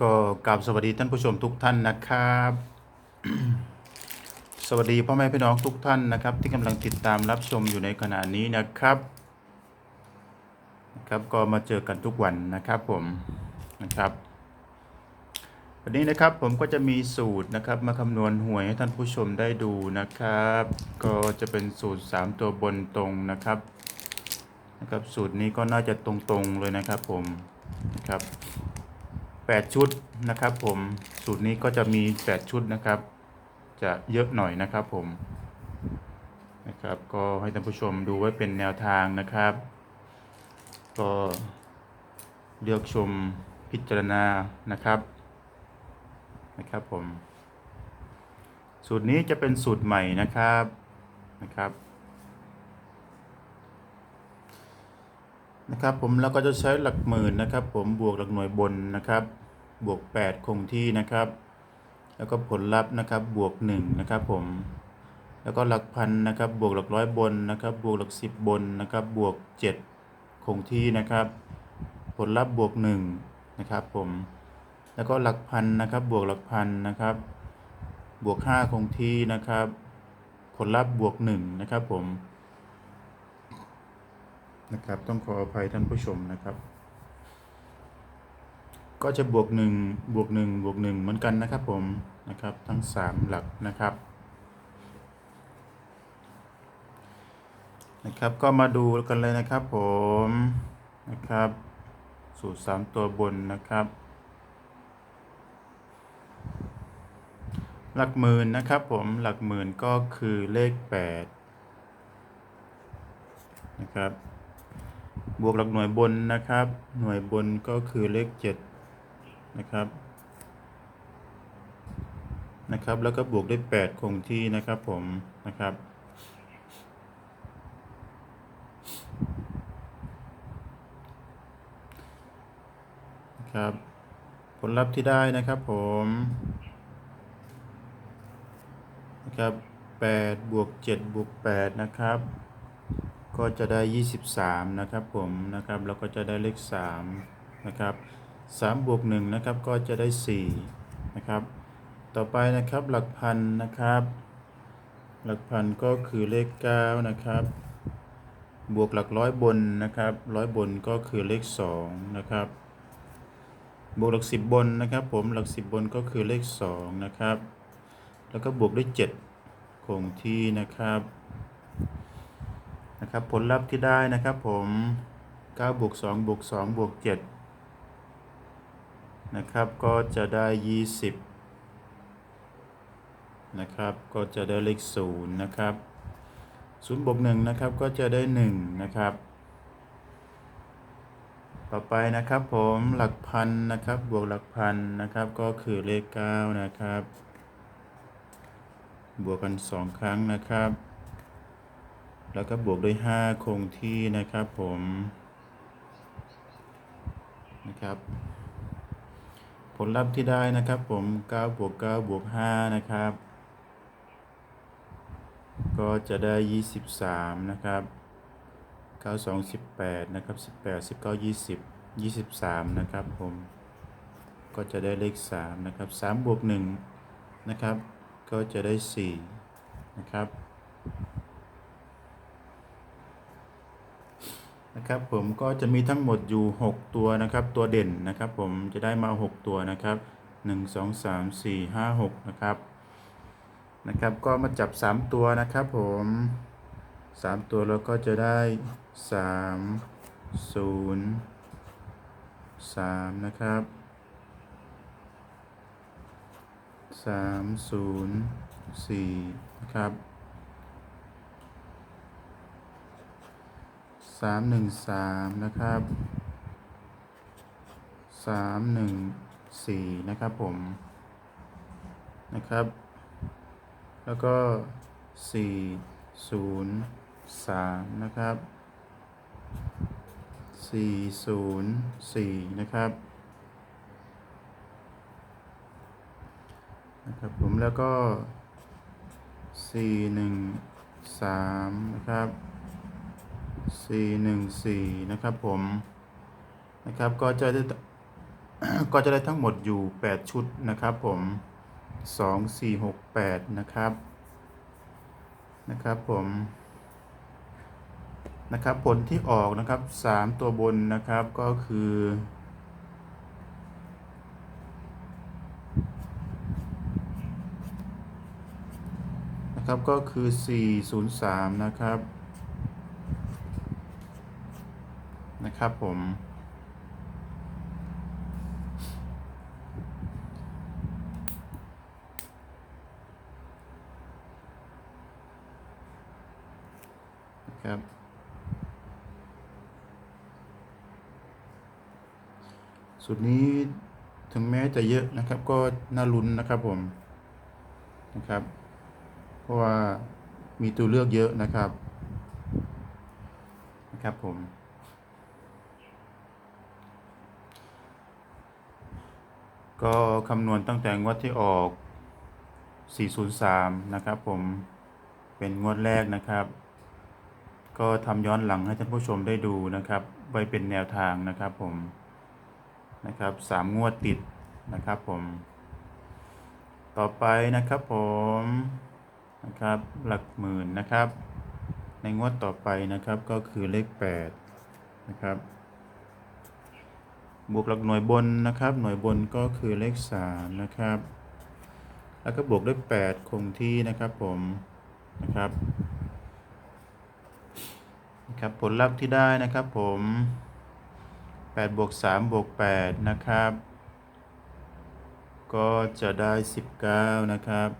ก็กราบสวัสดีท่านผู้ชมทุกท่านนะครับ สวัสดีพ่อแม่พี่น้องทุกท่านนะครับ ที่กำลังติดตามรับชมอยู่ในขณะนี้นะครับนะครับก็มาเจอกันทุกวันนะครับผมนะครับวันนี้นะครับผมก็จะมีสูตรนะครับมาคำนวณหวยให้ท่านผู้ชมได้ดูนะครับ ก็จะเป็นสูตร 3 ตัวบนตรงนะครับนะครับ สูตรนี้ก็น่าจะตรงๆเลยนะครับผมนะครับ 8 ชุดนะครับผมสูตรนี้ก็จะมี 8 ชุดนะครับ จะเยอะหน่อยนะครับผมนะครับ ก็ให้ท่านผู้ชมดูไว้เป็นแนวทางนะครับ ก็เลือกชมพิจารณานะครับนะครับผม สูตรนี้จะเป็นสูตรใหม่นะครับนะครับนะครับผมแล้วก็จะใช้หลักหมื่นนะครับ ผมบวกหลักหน่วยบนนะครับ บวก 8 คงที่นะครับ แล้วก็ผลลัพธ์นะครับบวก 1 นะครับผม แล้วก็หลักพันนะครับบวกหลักร้อยบนนะครับ บวกหลักสิบบนนะครับ บวก 7 คงที่นะครับ ผลลัพธ์บวก 1 นะครับผม แล้วก็หลักพันนะครับบวกหลักพันนะครับ บวก 5 คงที่นะครับ ผลลัพธ์บวก 1 นะครับผมนะครับต้องขออภัยท่านผู้ชมนะครับ ก็จะบวกหนึ่งบวกหนึ่งบวกหนึ่งเหมือนกันนะครับผมนะครับทั้งสามหลักนะครับนะครับก็มาดูกันเลยนะครับผมนะครับสูตรสามตัวบนนะครับ หลักหมื่นนะครับผมหลักหมื่นก็คือเลขแปดนะครับ บวกหลักหน่วยบนนะครับ หน่วยบนก็คือเลขเจ็ด นะครับนะครับ แล้วก็บวกด้วย8คงที่นะครับผมนะครับนะครับ ผลลัพธ์ที่ได้นะครับผมนะครับ8บวก7บวก8นะครับ ก็จะได้ 23 นะครับผมนะครับ แล้วก็จะได้เลข 3 นะครับ 3 บวก1นะครับก็จะได้ 4 นะครับ ต่อไปนะครับหลักพันนะครับ หลักพันก็คือเลข 9 นะครับ บวกหลักร้อยบนนะครับร้อยบนก็คือเลข 2 นะครับ บวกหลักสิบบนนะครับ ผมหลักสิบบนก็คือเลข 2 นะครับ แล้วก็บวกด้วย 7 คงที่นะครับนะครับผลลัพธ์ที่ได้นะครับผม 9 บวก 2 บวก 2 บวก 7 นะครับก็จะได้ 20 นะครับก็จะได้เลข0นะครับ0บวก1นะครับก็จะได้ 1 นะครับ ต่อไปนะครับผมหลักพันนะครับบวกหลักพันนะครับก็คือเลข 9 นะครับ บวกกัน 2 ครั้งนะครับ แล้วก็บวกด้วย 5 คงที่นะครับผมนะครับ ลลัพธ์ที่ได้นะครับผม9บวก9บวก5นะครับ ก็จะได้ 23 นะครับ9 2 18 นะครับ 18 19 20 23 นะครับผมก็จะได้เลข 3 นะครับ3บวก1นะครับ ก็จะได้ 4 นะครับ นะครับผมก็จะมีทั้งหมดอยู่ 6 ตัวนะครับ ตัวเด่นนะครับผมจะได้มา 6 ตัวนะครับ 1 2 3 4 5 6 นะครับนะครับก็มาจับ 3 ตัวนะครับผม 3 ตัวแล้วก็จะได้ 3 0 3 นะครับ 3 0 4 นะครับ สามหนึ่งสามนะครับสามหนึ่งสี่นะครับผมนะครับ แล้วก็สี่ศูนย์สามนะครับสี่ศูนย์สี่นะครับนะครับผมแล้วก็สี่หนึ่งสามนะครับ 414 นะครับผมนะครับก็จะได้ก็จะได้ทั้งหมดอยู่ 8 ชุดนะครับผม 2 4 6 8 นะครับนะครับผมนะครับผลที่ออกนะครับ 3 ตัวบนนะครับก็คือนะครับก็คือ 403 นะครับ นะ ครับผมนะครับ สุดนี้ถึงแม้จะเยอะนะครับ ก็น่าลุ้นนะครับผมนะครับ เพราะว่ามีตัวเลือกเยอะนะครับนะครับผม ก็คำนวณตั้งแต่งวดที่ออก 403 นะครับผมเป็นงวดแรกนะครับ ก็ทำย้อนหลังให้ท่านผู้ชมได้ดูนะครับ ไว้เป็นแนวทางนะครับผมนะครับสามงวดติดนะครับผม ต่อไปนะครับผมนะครับหลักหมื่นนะครับ ในงวดต่อไปนะครับก็คือเลข 8 นะครับ บวกหลักหน่วยบนนะครับ หน่วยบนก็คือเลข 3 นะครับ แล้วก็บวกด้วย 8 คงที่นะครับผมนะครับนะครับผลลัพธ์ที่ได้นะครับผม 8 บวก 3 บวก 8 นะครับ ก็จะได้ 19 นะครับ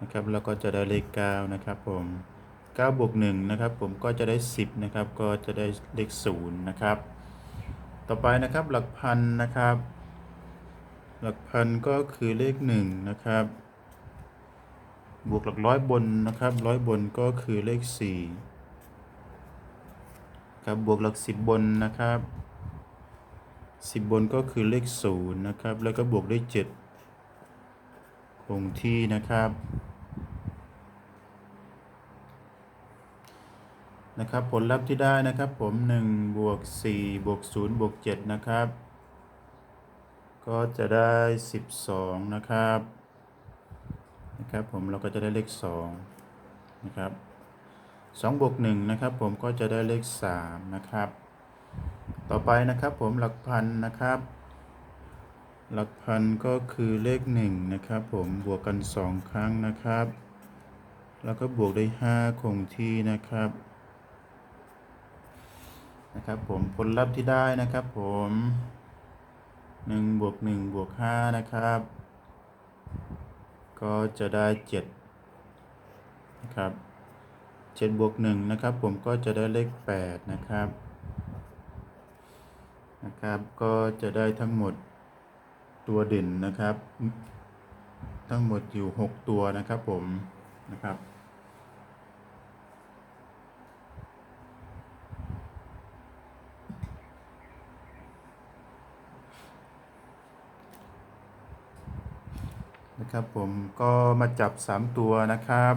นะครับแล้วก็จะได้เลข 9 นะครับผม9บวก1นะครับผมก็จะได้ 10 นะครับ ก็จะได้เลข 0 นะครับ ต่อไปนะครับหลักพันนะครับ หลักพันก็คือเลข1นะครับ บวกหลักร้อยบนนะครับร้อยบนก็คือเลข4ครับบวกหลักสิบบนนะครับสิบบนก็คือเลขศูนย์นะครับ แล้วก็บวกด้วยเจ็ดคงที่นะครับ นะครับ ผลลัพธ์ที่ได้นะครับผม1บวก4บวก0บวก7นะครับ ก็จะได้ 12 นะครับนะครับผมเราก็จะได้เลข2นะครับ2บวก1นะครับผมก็จะได้เลข3นะครับ ต่อไปนะครับผมหลักพันนะครับ หลักพันก็คือเลข1นะครับผมบวกกัน 2 ครั้งนะครับ แล้วก็บวกได้ 5 คงที่นะครับ นะครับผมผลลัพธ์ที่ได้นะครับผม1บวก1บวก5นะครับ ก็จะได้7นะครับ7บวก1นะครับผมก็จะได้เลข8นะครับนะครับก็จะได้ทั้งหมดตัวเด่นนะครับ ทั้งหมดอยู่ 6 ตัวนะครับผมนะครับ นะครับผมก็มาจับ 3 ตัวนะครับ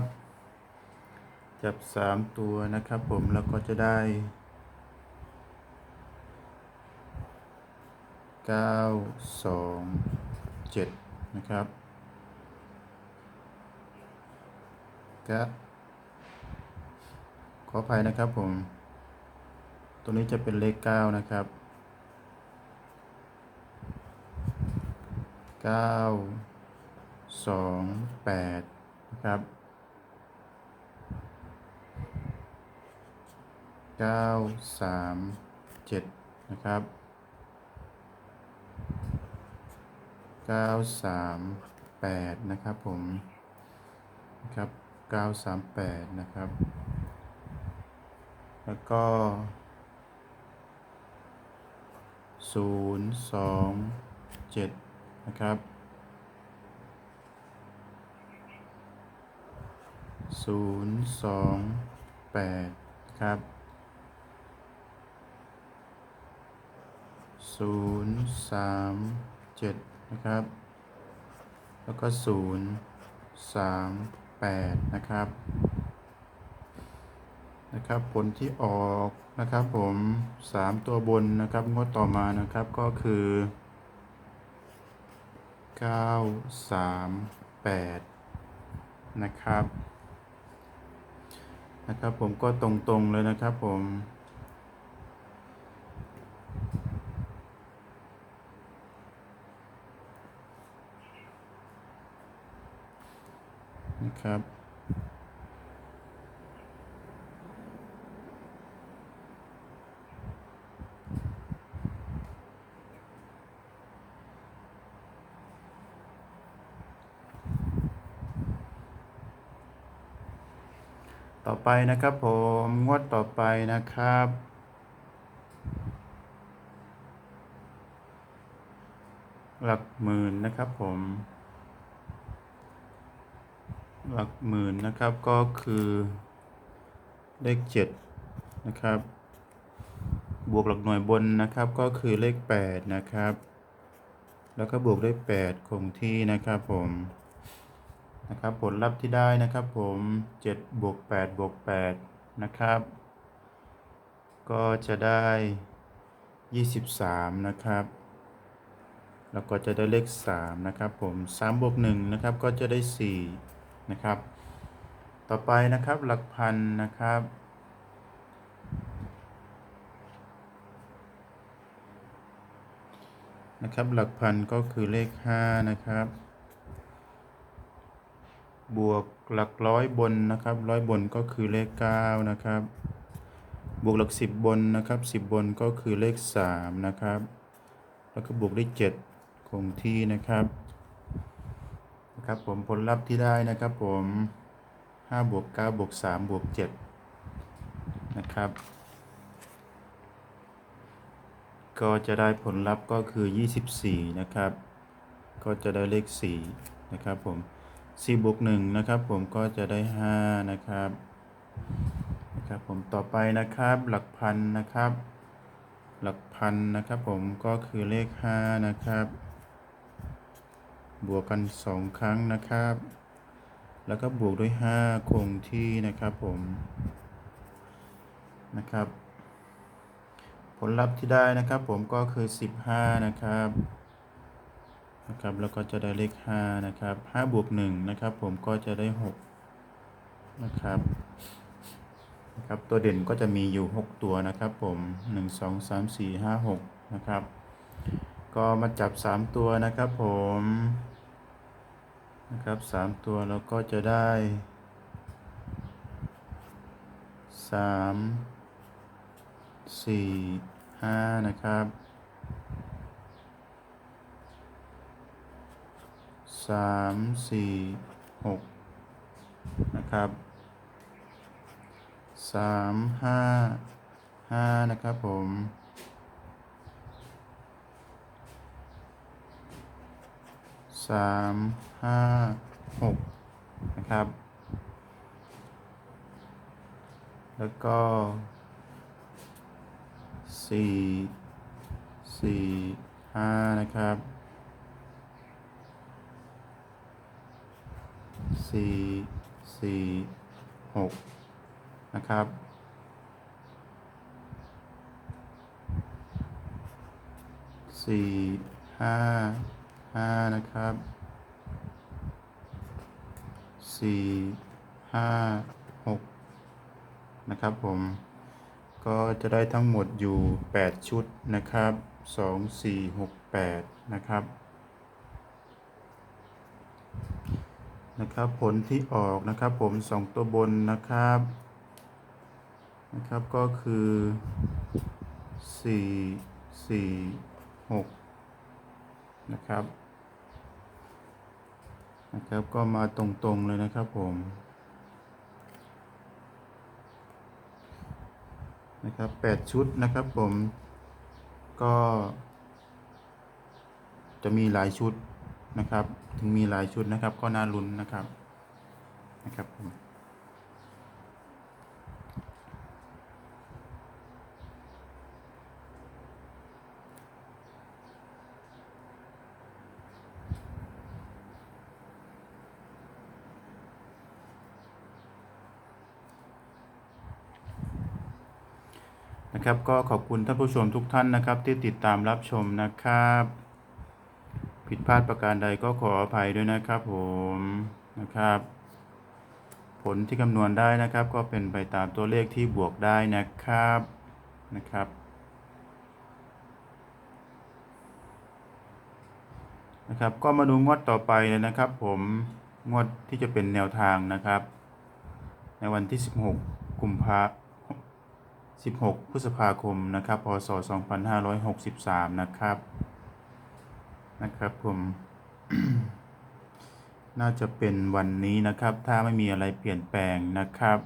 จับ 3 ตัวนะครับผมแล้วก็จะได้9 2 7นะครับก็ขออภัยนะครับผม ตัวนี้จะเป็นเลข9นะครับ9 สองแปดนะครับเก้าสามเจ็ดนะครับเก้าสามแปดนะครับผมนะครับเก้าสามแปดนะครับ แล้วก็ศูนย์สองเจ็ดนะครับ ศูนย์สองแปดครับศูนย์สามเจ็ดนะครับ แล้วก็ศูนย์สามแปดนะครับ นะครับ ผลที่ออกนะครับผมสามตัวบนนะครับงวดต่อมานะครับก็คือเก้าสามแปดนะครับ นะครับผมก็ตรงๆเลยนะครับผมนะครับ ต่อไปนะครับผมงวดต่อไปนะครับ หลักหมื่นนะครับผม หลักหมื่นนะครับก็คือเลขเจ็ดนะครับ บวกหลักหน่วยบนนะครับก็คือเลขแปดนะครับ แล้วก็บวกด้วยแปดคงที่นะครับผม นะครับผลลัพธ์ที่ได้นะครับผม7บวก8บวก8นะครับ ก็จะได้ 23 นะครับ แล้วก็จะได้เลข 3 นะครับผม3บวก1นะครับก็จะได้ 4 นะครับ ต่อไปนะครับหลักพันนะครับนะครับหลักพันก็คือเลข 5 นะครับ บวกหลักร้อยบนนะครับร้อยบนก็คือเลขเก้านะครับ บวกหลักสิบบนนะครับสิบบนก็คือเลขสามนะครับ แล้วก็บวกด้วยเจ็ดคงที่นะครับนะครับผมผลลัพธ์ที่ได้นะครับผมห้าบวกเก้าบวกสามบวกเจ็ดนะครับ ก็จะได้ผลลัพธ์ก็คือ 24 นะครับ ก็จะได้เลข 4 นะครับผม 4บวก1นะครับ ผมก็จะได้ 5 นะครับนะครับ ผมต่อไปนะครับ หลักพันนะครับ หลักพันนะครับ ผมก็คือเลข 5 นะครับ บวกกัน 2 ครั้งนะครับ แล้วก็บวกด้วย 5 คงที่นะครับผมนะครับ ผลลัพธ์ที่ได้นะครับ ผมก็คือ 15 นะครับ นะครับแล้วก็จะได้เลข5นะครับ5บวก1นะครับผมก็จะได้6นะครับนะครับตัวเด่นก็จะมีอยู่ 6 ตัวนะครับผม 1 2 3 4 5 6นะครับก็มาจับ 3 ตัวนะครับผมนะครับ3ตัวแล้วก็จะได้3สี่ห้านะครับ สามสี่หกนะครับสามห้าห้านะครับผมสามห้าหกนะครับ แล้วก็สี่สี่ห้านะครับ สี่สี่หกนะครับ สี่ห้าห้านะครับสี่ห้าหกนะครับผมก็จะได้ทั้งหมดอยู่ 8 ชุดนะครับ 2 4 6 8 นะครับ นะครับ ผลที่ออกนะครับผม2ตัวบนนะครับนะครับก็คือ4 4 6นะครับนะครับก็มาตรงๆเลยนะครับผมนะครับ8ชุดนะครับผมก็จะมีหลายชุด นะครับ ถึงมีหลายชุดนะครับ ก็น่าลุ้นนะครับนะครับผมนะครับก็ขอบคุณท่านผู้ชมทุกท่านนะครับที่ติดตามรับชมนะครับ ผิดพลาดประการใดก็ขออภัยด้วยนะครับผมนะครับ ผลที่คำนวณได้นะครับ ก็เป็นไปตามตัวเลขที่บวกได้นะครับนะครับนะครับ ก็มาดูงวดต่อไปเลยนะครับ ผมงวดที่จะเป็นแนวทางนะครับ ในวันที่ 16 กุมภา16 พฤษภาคมนะครับ พศ 2563 นะครับ นะครับผม น่าจะเป็นวันนี้นะครับ ถ้าไม่มีอะไรเปลี่ยนแปลงนะครับ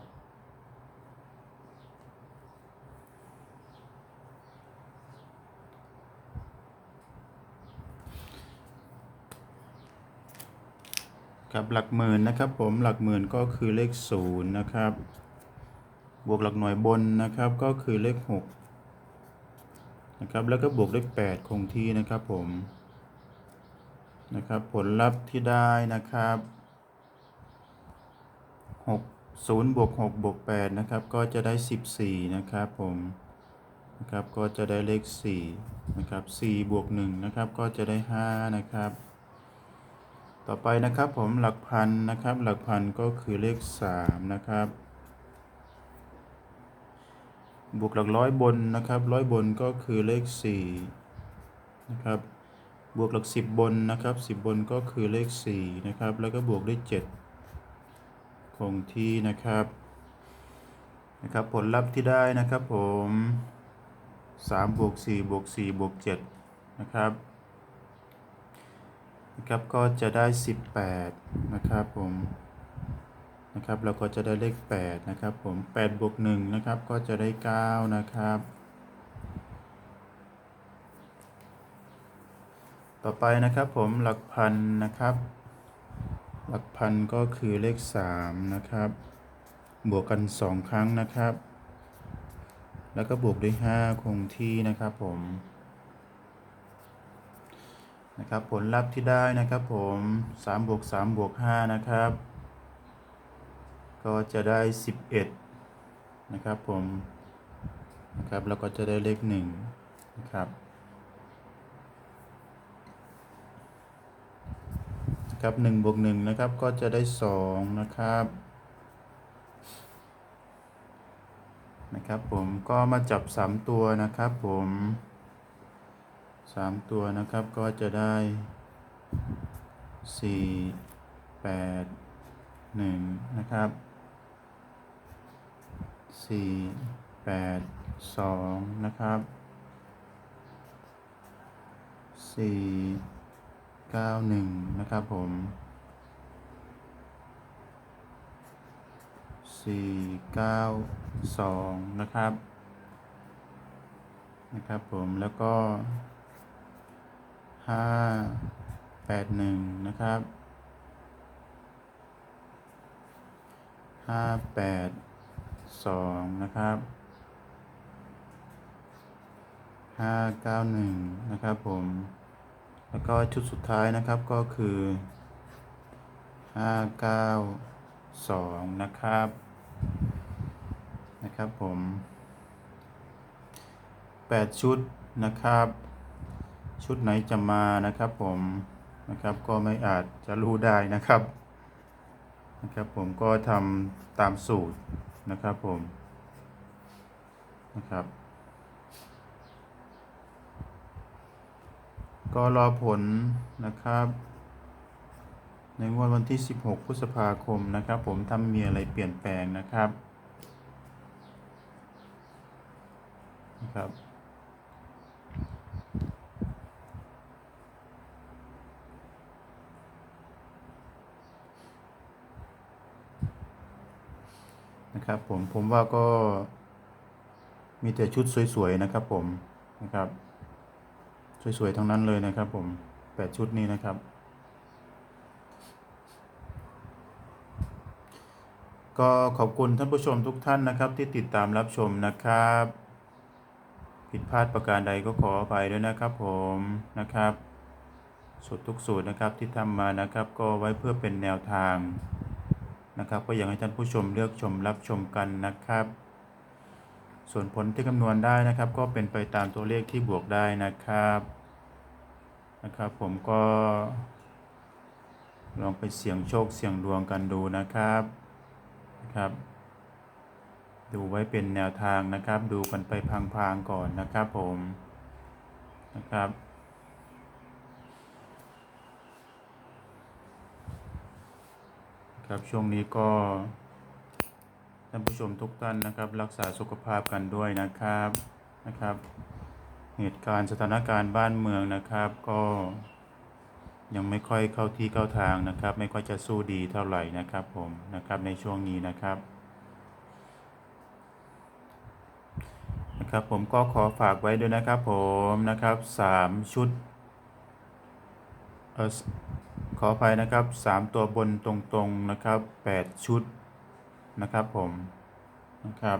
ครับหลักหมื่นนะครับผมหลักหมื่นก็คือเลขศูนย์นะครับ บวกหลักหน่วยบนนะครับก็คือเลขหกนะครับแล้วก็บวกเลขแปดคงที่นะครับผม นะครับ ผลลัพธ์ที่ได้นะครับหกศูนย์บวกหกบวกแปดนะครับ ก็จะได้สิบสี่นะครับผมนะครับ ก็จะได้เลขสี่นะครับสี่บวกหนึ่งนะครับ ก็จะได้ห้านะครับ ต่อไปนะครับผมหลักพันนะครับ หลักพันก็คือเลขสามนะครับ บวกหลักร้อยบนนะครับ ร้อยบนก็คือเลขสี่นะครับ บวกหลักสิบบนนะครับสิบบนก็คือเลขสี่นะครับ แล้วก็บวกด้วยเจ็ดคงที่นะครับนะครับ ผลลัพธ์ที่ได้นะครับผมสามบวกสี่บวกสี่บวกเจ็ดนะครับนะครับก็จะได้ 18 นะครับผมนะครับเราก็จะได้เลข 8 นะครับผม 8 บวก 1 นะครับ ก็จะได้ 9 นะครับ ต่อไปนะครับผมหลักพันนะครับ หลักพันก็คือเลข 3 นะครับ บวกกัน 2 ครั้งนะครับ แล้วก็บวกด้วย 5 คงที่นะครับผมนะครับผลลัพธ์ที่ได้นะครับผม3บวก3บวก5นะครับ ก็จะได้ 11 นะครับผมนะครับแล้วก็จะได้เลข1นะครับนะ ครับ1บวก1นะครับก็จะได้ 2 นะครับนะครับผมก็มาจับ 3 ตัวนะครับผมสามตัวนะครับก็จะได้สี่แปดหนึ่งนะครับสี่แปดสองนะครับสี่ เก้าหนึ่งนะครับผมสี่เก้าสองนะครับ นะครับผมแล้วก็ห้าแปดหนึ่งนะครับห้าแปดสองนะครับห้าเก้าหนึ่งนะครับผม แล้วก็ชุดสุดท้ายนะครับก็คือห้าเก้าสองนะครับ นะครับผมแปดชุดนะครับ ชุดไหนจะมานะครับผมนะครับก็ไม่อาจจะรู้ได้นะครับนะครับผมก็ทำตามสูตรนะครับผมนะครับ ก็รอผลนะครับ ในงวดวันที่ 16 พฤษภาคมนะครับ ผมถ้ามีอะไรเปลี่ยนแปลงนะครับนะครับนะครับผมผมว่าก็มีแต่ชุดสวยๆนะครับผมนะครับ สวยๆทั้งนั้นเลยนะครับผมแปดชุดนี้นะครับ ก็ขอบคุณท่านผู้ชมทุกท่านนะครับ ที่ติดตามรับชมนะครับ ผิดพลาดประการใดก็ขออภัยด้วยนะครับผมนะครับสูตรทุกสูตรนะครับที่ทำมานะครับก็ไว้เพื่อเป็นแนวทางนะครับ ก็อยากให้ท่านผู้ชมเลือกชมรับชมกันนะครับ ส่วนผลที่คำนวณได้นะครับ ก็เป็นไปตามตัวเลขที่บวกได้นะครับ นะครับ ผมก็ลองไปเสี่ยงโชคเสี่ยงดวงกันดูนะครับนะครับ ดูไว้เป็นแนวทางนะครับ ดูกันไปพางๆก่อนนะครับผมนะครับครับช่วงนี้ก็ท่านผู้ชมทุกท่านนะครับ รักษาสุขภาพกันด้วยนะครับนะครับ เหตุการณ์สถานการณ์บ้านเมืองนะครับ ก็ยังไม่ค่อยเข้าที่เข้าทางนะครับ ไม่ค่อยจะสู้ดีเท่าไหร่นะครับผมนะครับในช่วงนี้นะครับนะครับผมก็ขอฝากไว้ด้วยนะครับผมนะครับสามชุดเออขออภัยนะครับ 3 ตัวบนตรงๆนะครับ 8 ชุดนะครับผมนะครับ